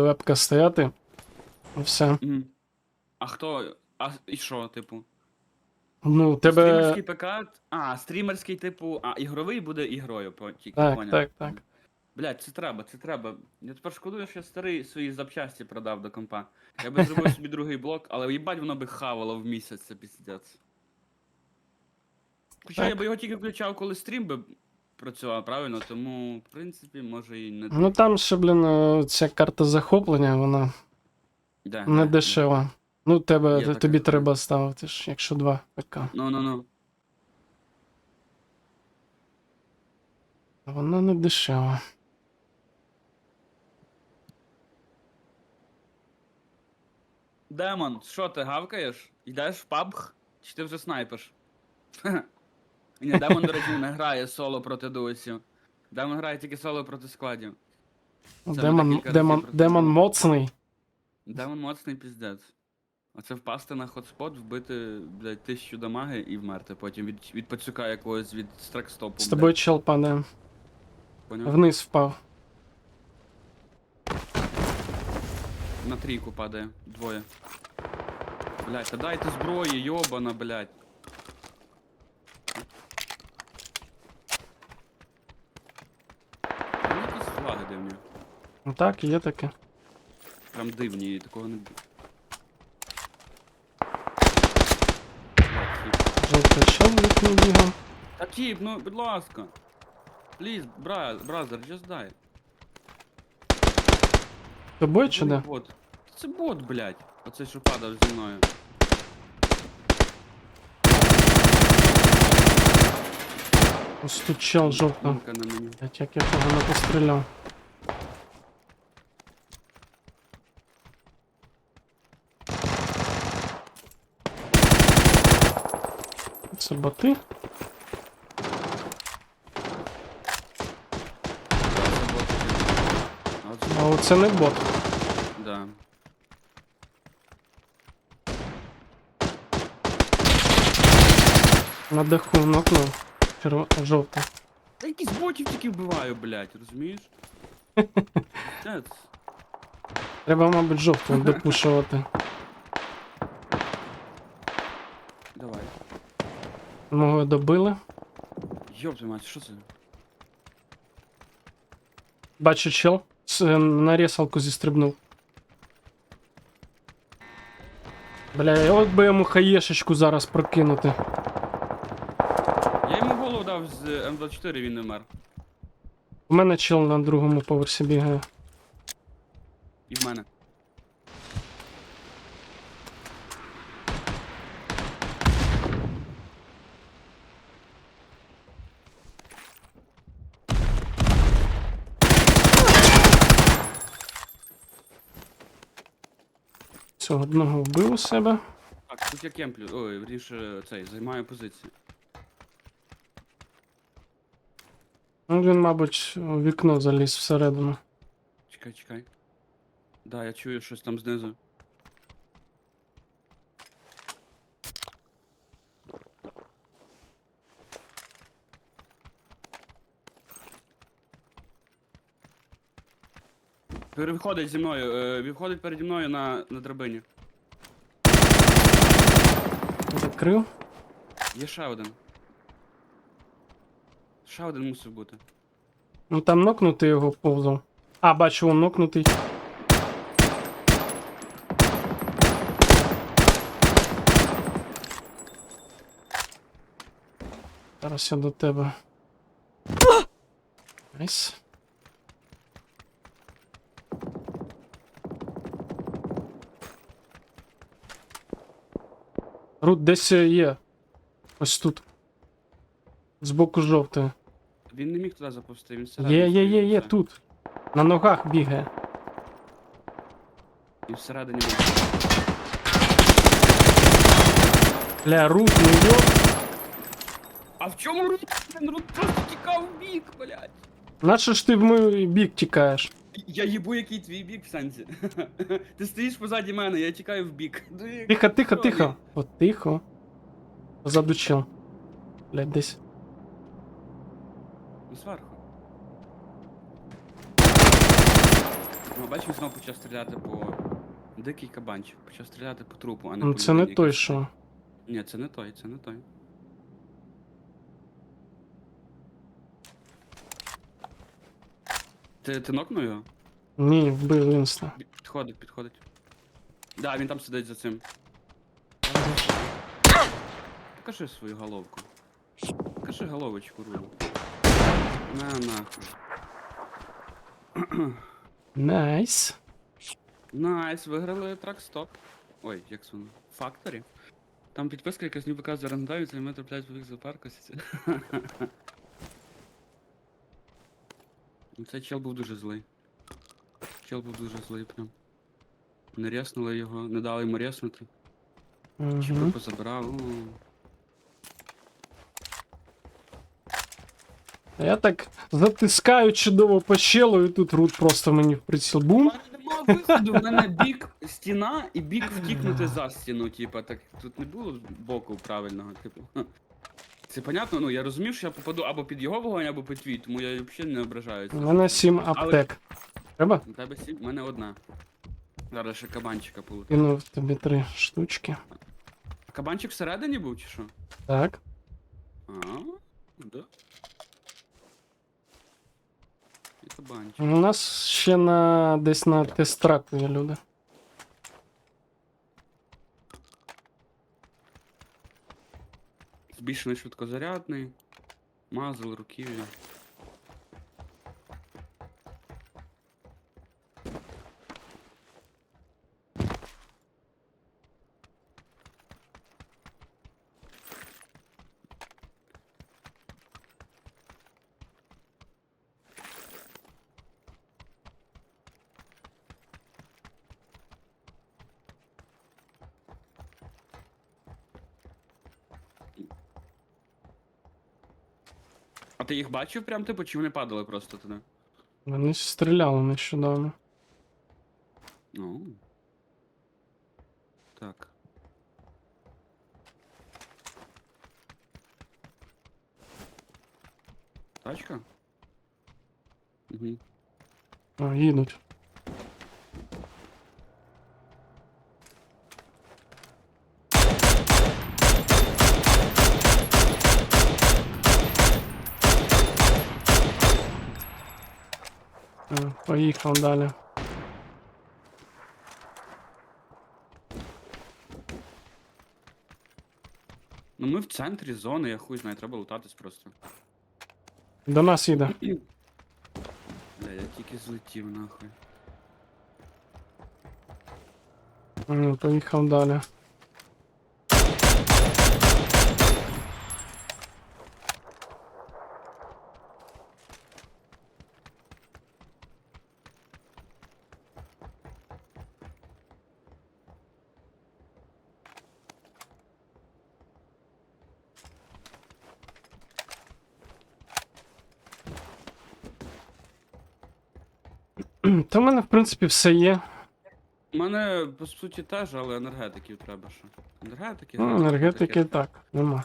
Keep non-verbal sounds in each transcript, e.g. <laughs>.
вебка стояти. І все. А хто? А і що, типу? Ну, тебе. Стрімерський ПК. А, стрімерський, типу. А, ігровий буде ігрою, по- тільки Так, поняв. так, так. Блять, це треба, це треба. Я тепер шкодую, що я старий свої запчасті продав до компа. Я би зробив собі другий блок, але їбать воно би хавало в місяць, це піздець. Хоча я Так. би його тільки включав, коли стрім би працював, правильно? Тому, в принципі, може і не. Ну там ще, блін, е, ця карта захоплення, вона Да, не да, дешева. Ну, тебе, Є така тобі штука. треба ставити ж, якщо два ПК. Ну, ну, ну. Вона не дешева. Демон, що ти гавкаєш? Йдеш в пабг? Чи ти вже снайпиш? <laughs> Ні, Демон, до речі, не грає соло проти дуесів. Демон грає тільки соло проти складів. Демон, декілька демон, разів демон працювали. моцний. Демон моцний піздець. Оце впасти на хотспот, вбити, блядь, тисячу дамаги і вмерти потім від, від пацюка якогось від стракстопу. З тобою чел падає. Поняв? Вниз впав. На трійку падає. Двоє. Блядь, та дайте зброї, йобана, блядь. Ну, якісь флаги дивні. Ну так, є таке. Прям дивні, такого не було. Жовтий чел в вікно бігав. Та тіп, ну, будь ласка. Please, бра, бразер, just die. Тобою чи не бот. Це бот, блядь. Оце що падав зі мною. Жовта. Думка на мені. Блять, як я погано постріляв. Це боти? Це бот. А оце- А оце не бот. Да. На даху нокнув. Черво... Жовта. Та якісь ботів тільки вбиваю, блядь, розумієш? <laughs> Треба, мабуть, жовту допушувати. Давай. Мого добили. Йоп твою мать, що це? Бачу чел. С- е, На ресалку зістрибнув. Бля, от би йому хаєшечку зараз прокинути. Я йому голову дав з М24, він не вмер. У мене чел на другому поверсі бігає. І в мене. Одного вбив у себе. Так, тут я кемплю. Ой, вірніше цей, займаю позицію. Ну, він, мабуть, у вікно заліз всередину. Чекай, чекай. Да, я чую щось там знизу. Переходить зі мною, е, виходить переді мною на, на драбині. Закрив. Є ще один. Ще один мусив бути. Ну там нокнутий його повзав. А, бачу, он нокнутий. Зараз я до тебе. Найс. Рут десь е, є. Ось тут. Збоку жовтої. Він не міг туди запустити, він всередині. є, є, є, все. тут. На ногах бігає. І всередині був. Бля, рут, ну йо. А в чому рут? Він рут просто тікав в бік, блядь. Наче ж ти в мій бік тікаєш. Я їбу, який твій бік в сенсі. <laughs> Ти стоїш позаді мене, я тікаю в бік. Тихо, тихо, тихо. От тихо. Позаду чел. Блядь, десь. Ну, зверху. Ну, бачиш, він знову почав стріляти по. Дикий кабанчик. Почав стріляти по трупу, а не Ну, по Це не людині, той, що. Ні, це не той, це не той. Ти, ти нокнув його? Ні, вбив інста. Підходить, підходить. Да, він там сидить за цим. Покажи свою головку. Покажи головочку рулю. На нахуй. Найс. Найс, виграли трак-стоп. Ой, як це воно? Факторі. Там підписка якась не показує рандомі, ми трапляють в їх зоопарку. <laughs> Ну, Цей чел був дуже злий. Чел був дуже злий прям. Не ряснули його, не дали йому ряснути. Чіпи Угу. позабирав. о. Я так затискаю чудово по щелу, і тут рут просто мені в приціл У бум. мене нема виходу, в мене бік стіна і бік втікнути за стіну, типа, так тут не було боку правильного, типу. Це понятно, ну я розумів, що я попаду або під його вогонь, або під твій, тому я взагалі не ображаюся. У мене сім аптек. Треба? У тебе сім, у мене одна. Зараз ще кабанчика полутаю. Кинув тобі три штучки. А кабанчик всередині був чи що? Так. А, да. І кабанчик. У нас ще на десь на тест-траку є люди. Збільшений швидкозарядний. Мазл, руків'я. ти їх бачив прям типу, чи вони падали просто туди? Вони стріляли нещодавно. Ну. Так. Тачка? Угу. А, їдуть. Поїхав далі. Ну ми в центрі зони, я хуй знаю, треба лутатись просто. До нас їде. Бля, я тільки злетів нахуй. М, Поїхав далі. Та в мене, в принципі, все є. У мене, по суті, теж, але енергетиків треба ще. Енергетики? Ну, енергетики таке. так, нема.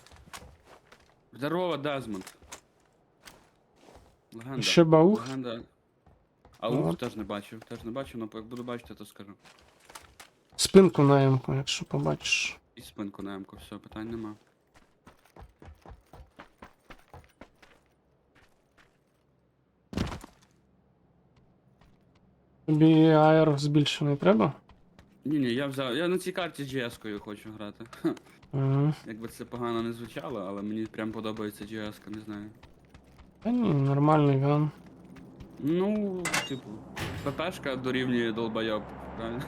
Здорово, Дезмонд. Легенда. Ще баух. Легенда. А Ну, от. теж не бачив, теж не бачив, але як буду бачити, то скажу. Спинку на ямку, якщо побачиш. І спинку на емку, все, питань нема. Тобі аер збільшений треба? Ні, ні, я взяв. Я на цій карті GS-кою хочу грати. Ага. Якби це погано не звучало, але мені прям подобається GS-ка, не знаю. Та ні, нормальний ган. Ну, типу, ППшка дорівнює долбойоб, правильно?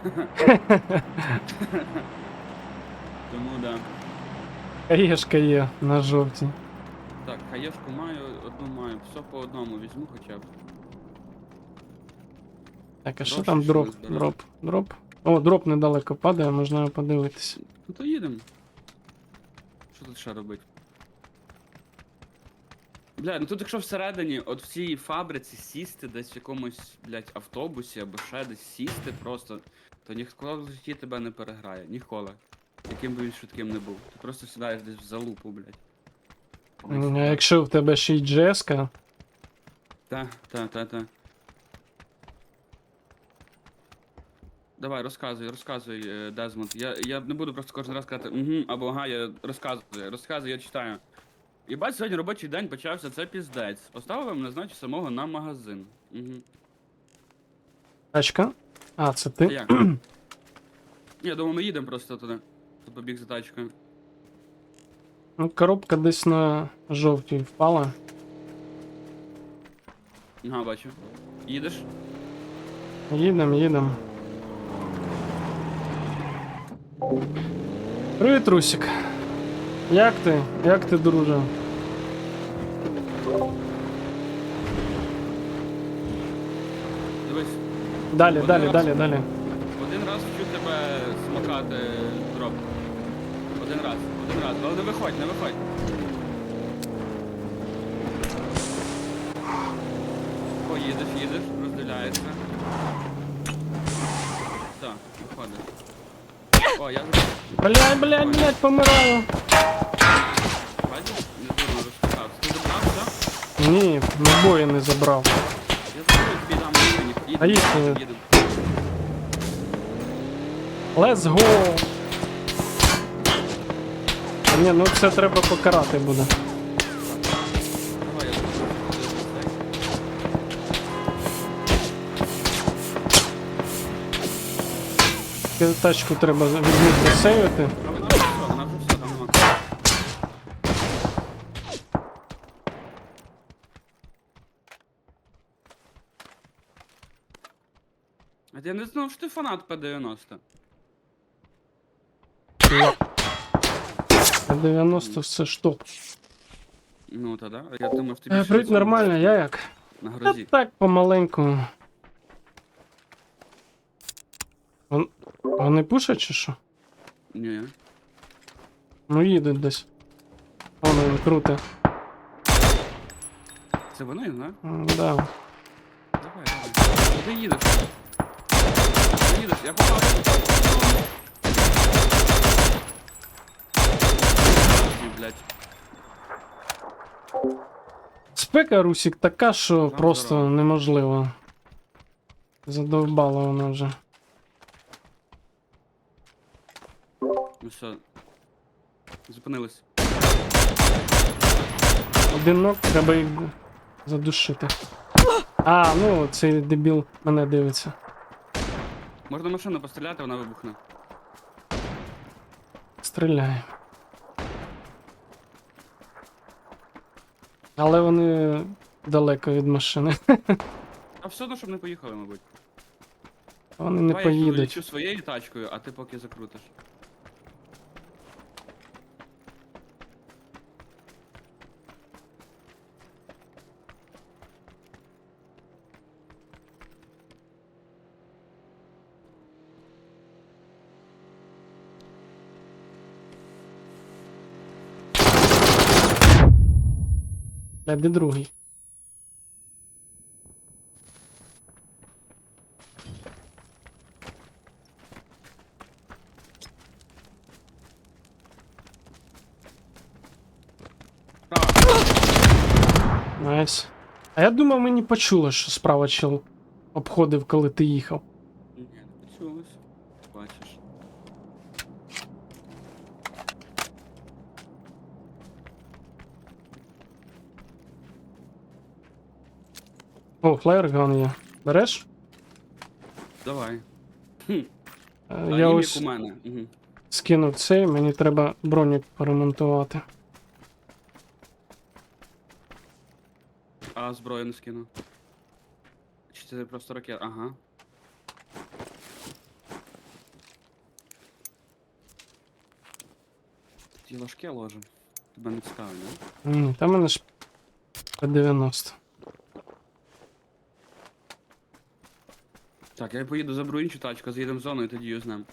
<laughs> Тому да. Хаєшка є на жовтій. Так, хаєшку маю, одну маю. Все по одному візьму хоча б. Так, а що там дроп? Дроп, дроп. О, дроп недалеко падає, можна його подивитися. Ну то їдемо. Що тут ще робити? Бля, ну тут якщо всередині, от в цій фабриці сісти десь в якомусь, блядь, автобусі або ще десь сісти просто, то ніхто в житті тебе не переграє. Ніколи. Яким би він швидким не був. Ти просто сідаєш десь в залупу, блядь. А якщо в тебе ще й GS-ка, Та, та, та, та. Давай, розказуй, розказуй, е, Дезмонд. Я, я не буду просто кожен раз казати угу або ага, я розказую, розказуй, я читаю. І бач, сьогодні робочий день почався, це піздець. Поставив мене, значить, самого на магазин. Угу. Тачка. А, це ти? як? <clears throat> Я думаю, ми їдемо просто туди. Ти побіг за тачкою. Ну, коробка десь на жовтій впала. Ага, бачу. Їдеш? Їдем, їдем. Привіт, Русик. Як ти? Як ти, друже? Дивись, Далі, Один далі, раз. далі, далі. один раз вчу тебе смакати дроп. Один раз, один раз. Але не виходь, не виходь. О, їдеш, їдеш, розділяєшся. Так, виходиш. О, я Блядь, блядь, блядь, помираю. бачиш, не здорово розпитав. Ти забрав, так? Ні, набої не забрав. Я заберу тобі дам мені. А їхні? Їдемо. Let's go! Ні, ну це треба покарати буде. Тільки Тачку треба відмітно сейвити. А я не знав, що ти фанат П-90. 90 все що? Ну, та да. Я думав, тобі Е, ще нормально, я як? На Та так, помаленьку. Вони пушать чи що? Ні. Ну їдуть десь. Воно він круте. Це вони, не? М, Да. Давай, давай. Куди їдеш? Куди їдеш? Я попав. Ні, Блядь. Спека Русік така, що просто неможливо. Задовбала вона вже. Ну що? Зупинились. Один ног, треба їх задушити. А, ну цей дебіл мене дивиться. Можна машину постріляти, вона вибухне. Стріляє. Але вони далеко від машини. А все одно, щоб не поїхали, мабуть. Вони не Давай я поїдуть. лечу своєю тачкою, а ти поки закрутиш. Бля, де другий? Найс. А я думав, мені почуло, що справа чел обходив, коли ти їхав. Ні, не почулось. Бачиш. О, флаєрган є. Береш? Давай. Хм. Е, А Я ось у мене. Угу. скинув цей, мені треба бронік поремонтувати. А зброю не скину. Чи це просто ракет? Ага. Ті важке ложим. Тебе не цікаво, не? Ні, там мене ж по 90. Так, я поїду заберу іншу тачку, заїдемо в зону і тоді юзнем.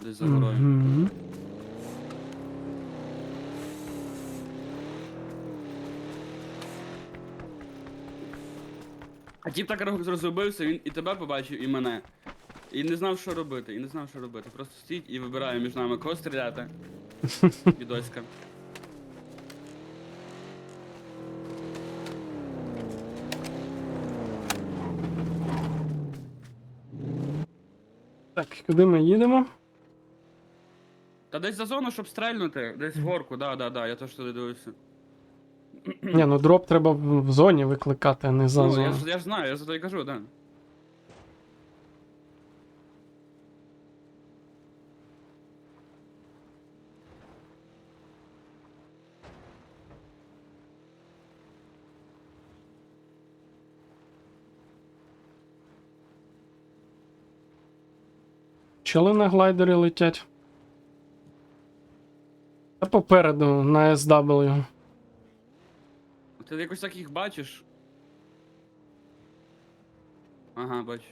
Десь за горою. Мгм. А тіп так рахунок розробився, він і тебе побачив, і мене. І не знав, що робити, і не знав, що робити. Просто стоїть і вибирає між нами кого стріляти. <laughs> Відоська. Так, куди ми їдемо? Та десь за зону, щоб стрельнути, десь в горку, да, да, да, я теж туди дивився. Ні, ну дроп треба в в зоні викликати, а не за Ну, я зону. ж, я ж знаю, я за то й кажу, да. Чоли на глайдері летять. Та попереду на SW. Ти якось так їх бачиш. Ага, бачу.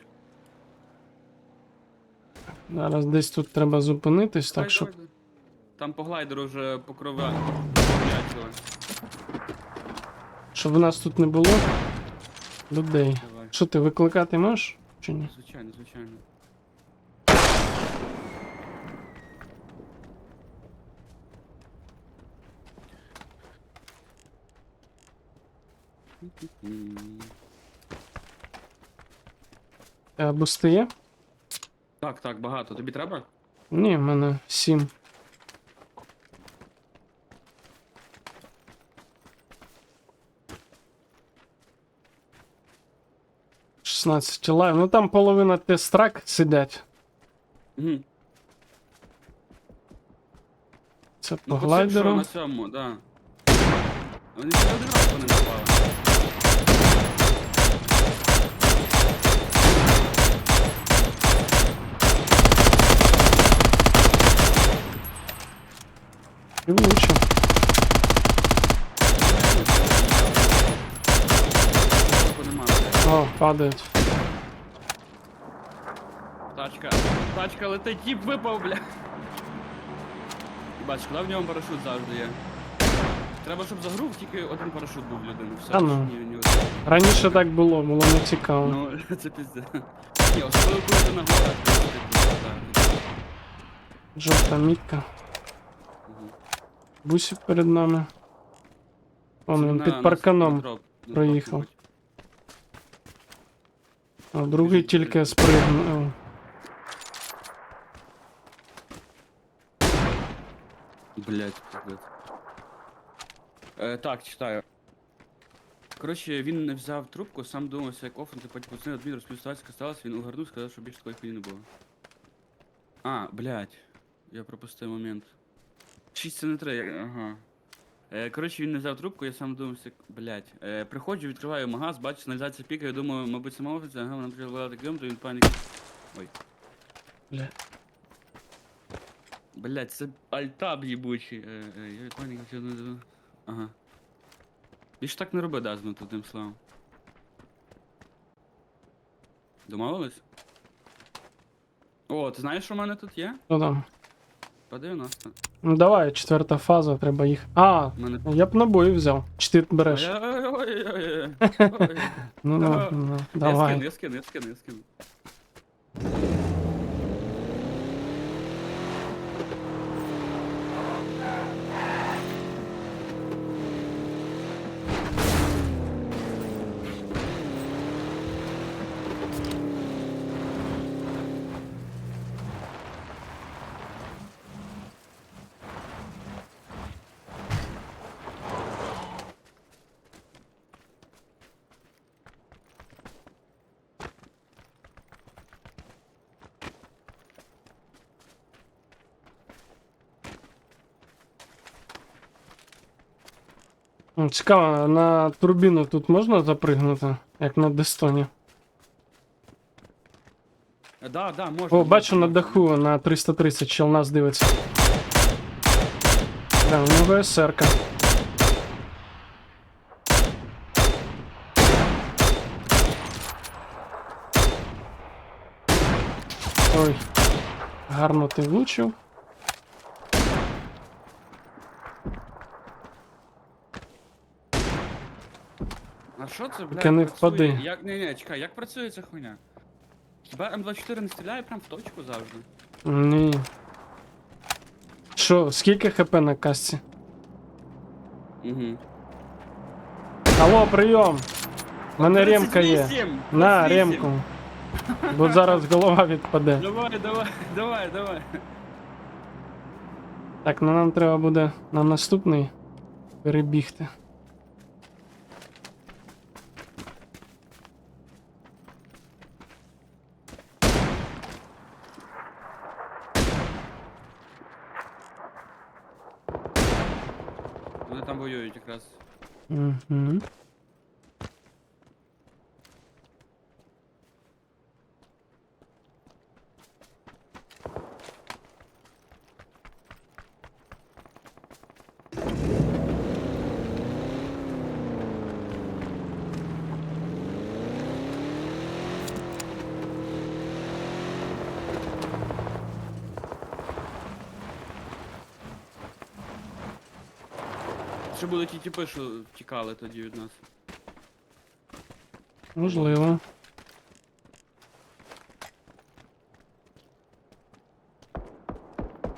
Зараз десь тут треба зупинитись, так Давай, що. давай, давай. Там по глайдеру вже покрова. Щоб в нас тут не було людей. Давай. Що ти викликати можеш? Чи ні? Звичайно, звичайно. Е, Бусти є? Так, так, багато. Тобі треба? Ні, в мене 7. Шістнадцять лайв. Ну там половина тестрак сидять. Угу. Це по Ну, по глайдеру. на цьому, да. Вони не напали. Блядь. О, падають. Тачка. Тачка летить, тіп випав, бля. Бач, куди в ньому парашут завжди є. Треба, щоб за гру тільки один парашут був в людини. Все, Та ну. ні, ні, один. Раніше так було, було не цікаво. Ну, <laughs> це пізде. Ні, особливо коли ти на горах, то це пізде, Жовта мітка. Бусик перед нами. Он він під парканом. дроп, проїхав. А другий тільки спригнув. Блять, пиздец. Е, так, читаю. Коротше, він не взяв трубку, сам думався, як офен, потім пацани адмін розповів ситуацію, яка він угорнув, сказав, що більше такої хуйні не було. А, блять. Я пропустив момент. 6 це не 3, ага. Е, коротше, він не взяв трубку, я сам думався, блять. Е, приходжу, відкриваю магаз, бачу, сигналізація пікає, думаю, мабуть, сама офіція, ага, вона виглядати гром, то він паніки. Ой. Бля. Блять, це альтаб їбучий. Е, е, я від паніки хотів не Ага. Більше так не роби, Дазмент, одним словом. Домовились? О, ти знаєш, що в мене тут є? Що там? По 90. Ну давай, четверта фаза, треба їх. А, мене. я б набої взяв. Чи ти береш? Ой-ой-ой. Ой. Ну, ну, ну, Я давай. я скину, я скину, я скину. Цікаво, на турбіну тут можна запригнути, як на Дестоні. Е, Да, да, можна. О, бачу на даху на 330 чел нас дивиться. Да, у нього СРК. Ой. Гарно ти влучив. Що це, блядь, Тільки не працює? впади. Як, ні, ні, чекай, як працює ця хуйня? Хіба М24 не стріляє прям в точку завжди? Ні. Що, скільки хп на касці? Угу. Алло, прийом! У мене ремка є. На, ремку. Бо зараз голова відпаде. Давай, давай, давай, давай. Так, ну нам треба буде на наступний перебігти. Вони там воюють якраз. Угу. Ще були ті тіпи, що тікали тоді від нас. Можливо.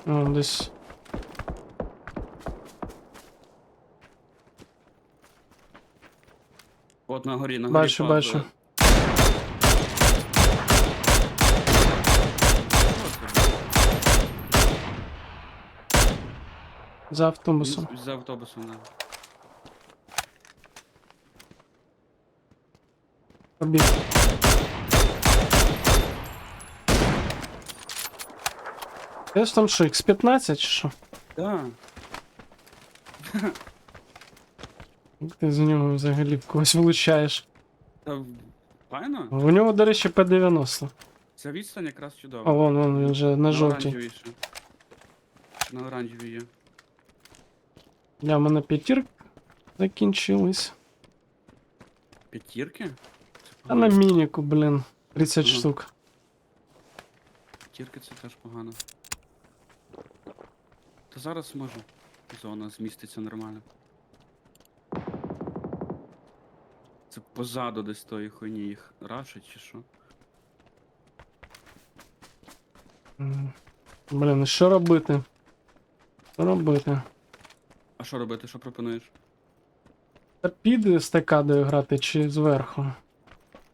О, десь. От на горі, на горі. Бачу, впав, бачу. За блін? автобусом. З- За автобусом, да. Побіг. Це ж там що, X15 чи що? Да. Як ти з нього взагалі в когось влучаєш? Та файно. У нього, до речі, П-90. Ця відстань якраз О, чудова. вон, вон, він вже на жовтій. оранжевій ще. На оранжевій є. Для мене п'ятірк закінчились. П'ятірки? А на мініку, блін. 30 Ага. штук. П'ятірки це теж погано. Та зараз може. Зона зміститься нормально. Це позаду десь тої хуйні їх рашить чи що? Блін, що робити? Що робити? А що робити, що пропонуєш? Та під естакадою грати чи зверху?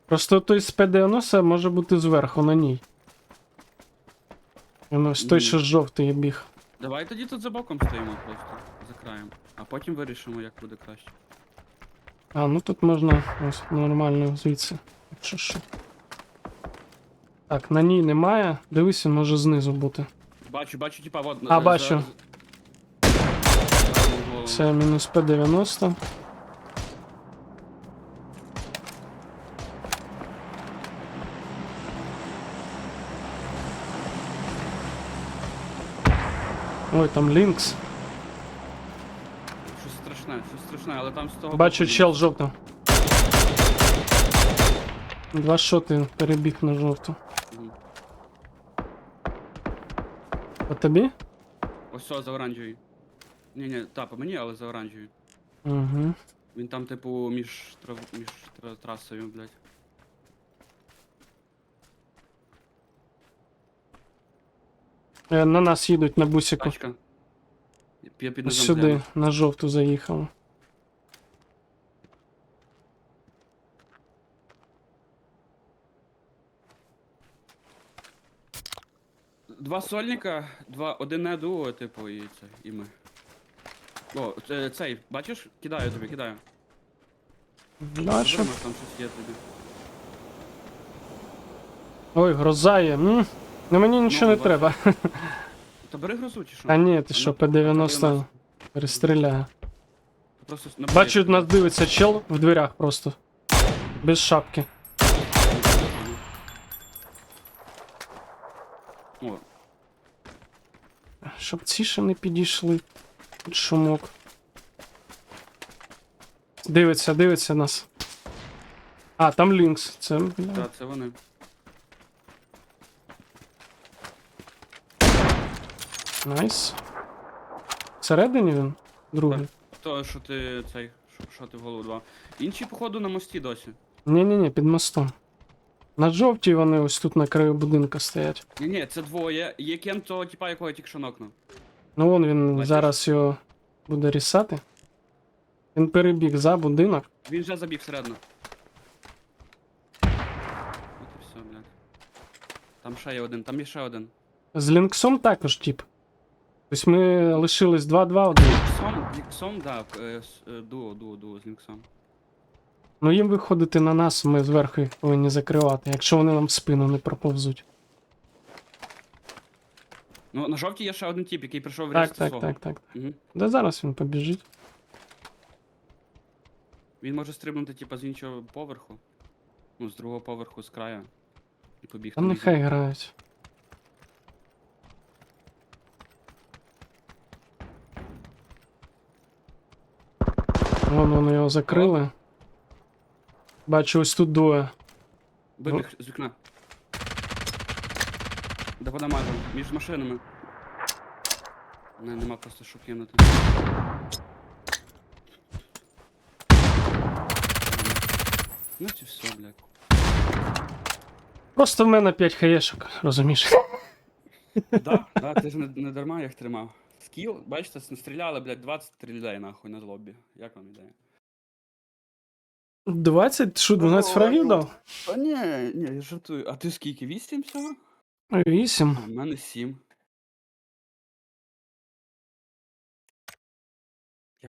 Просто той з П-90 може бути зверху на ній. Він ось той, Ні. що жовтий біг. Давай тоді тут за боком стоїмо просто, за краєм. А потім вирішимо, як буде краще. А, ну тут можна ось нормально звідси. Якщо що. Так, на ній немає. Дивись, він може знизу бути. Бачу, бачу, типа, вот. А, за- бачу. за- за голову. Це мінус П-90. Ой, там Лінкс. Щось страшне, щось страшне, але там з того. Бачу боку- чел жовтий. Два шоти перебіг на жовту. Мгм. По тобі? Ось все, за оранжевий. Ні, ні, та, по мені, але за оранжевий. Угу. Він там, типу, між, трав... між тра- трасою, блядь. Е, На нас їдуть на бусику. Тачка. Я під низом сюди, гляну. на жовту заїхав. Два сольника, два, один не дуо, типу, і це, і ми. О, це, цей, бачиш? Кидаю тобі, кидаю. Бачу. Подумав, там щось є тобі. Ой, гроза є. М? Ну мені нічого не бачу. треба. Та бери грозу чи що? А ні, ти Ну, що, П-90 та перестріляє. Просто с- Бачу, нас дивиться чел в дверях просто. Без шапки. О, Щоб ці ще не підійшли. Шумок. Дивиться, дивиться нас. А, там Лінкс. Це. так, це вони. Найс. Всередині він? Другий. То, що ти цей, що, ти в голову два. Інші, походу, на мості досі. Ні-ні-ні, під мостом. На жовтій вони ось тут на краю будинка стоять. Ні, ні, це двоє. Є кем того, типа, якого я тільки що нокнув. Ну вон він Бачиш? зараз його буде рісати. Він перебіг за будинок. Він вже забіг всередину. От і все, блядь. Там ще є один, там є ще один. З Лінксом також, тип. Тобто ми лишились 2-2-1. Ліксом, ліксом, да, е, с- е, дуо, дуо, дуо з ліксом. Ну їм виходити на нас, ми зверху їх повинні закривати, якщо вони нам в спину не проповзуть. Ну, на жовтій є ще один тип, який прийшов Так, різати так, свого. так, так. Угу. Де зараз він побіжить? Він може стрибнути, типа, з іншого поверху. Ну, з другого поверху, з краю. І побігти. Та на нехай грають. Вон вони його закрили. Бачу, ось тут двоє. Вибіг з вікна. Да подамажу, між машинами. Не, нема просто що кинути. Ну це все, блядь. Просто в мене 5 хаєшок, розумієш? Да, да, ти ж не, не дарма їх тримав. Скіл, бачите, настріляли, блядь, 23 людей нахуй на лобі. Як вам ідея? 20? Що, 12 фрагів дав? А ні, ні, я жартую. А ти скільки? 8 всього? 8. А в мене 7.